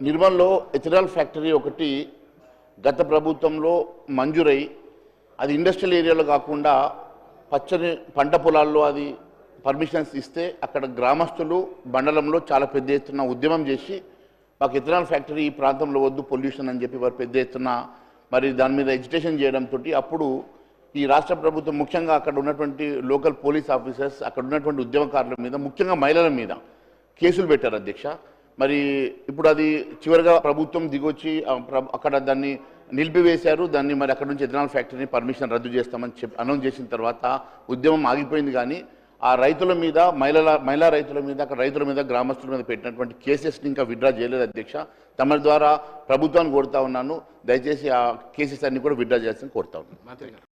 నిర్మల్లో ethanol factory ఒకటి గత ప్రభుత్వంలో మంజూరై అది ఇండస్ట్రియల్ ఏరియాలో కాకుండా పచ్చని పంట పొలాల్లో అది పర్మిషన్స్ ఇస్తే అక్కడ గ్రామస్తులు మండలంలో చాలా పెద్ద ఎత్తున ఉద్యమం చేసి మాకు ఇథనాల్ ఫ్యాక్టరీ ఈ ప్రాంతంలో వద్దు పొల్యూషన్ అని చెప్పి వారు పెద్ద ఎత్తున మరి దాని మీద ఎజిటేషన్ చేయడంతో అప్పుడు ఈ రాష్ట్ర ప్రభుత్వం ముఖ్యంగా అక్కడ ఉన్నటువంటి లోకల్ పోలీస్ ఆఫీసర్స్ అక్కడ ఉన్నటువంటి ఉద్యమకారుల మీద ముఖ్యంగా మహిళల మీద కేసులు పెట్టారు అధ్యక్ష. మరి ఇప్పుడు అది చివరిగా ప్రభుత్వం దిగొచ్చి అక్కడ దాన్ని నిలిపివేశారు. దాన్ని మరి అక్కడ నుంచి ఎథనాల్ ఫ్యాక్టరీని పర్మిషన్ రద్దు చేస్తామని చెప్పి అనౌన్స్ చేసిన తర్వాత ఉద్యమం ఆగిపోయింది కానీ ఆ రైతుల మీద మహిళల మహిళా రైతుల మీద అక్కడ రైతుల మీద గ్రామస్తుల మీద పెట్టినటువంటి కేసెస్ని ఇంకా విత్డ్రా చేయలేదు అధ్యక్ష. తమ ద్వారా ప్రభుత్వాన్ని కోరుతా ఉన్నాను. దయచేసి ఆ కేసెస్ అన్ని కూడా విత్డ్రా చేయాల్సింది కోరుతా ఉన్నాను.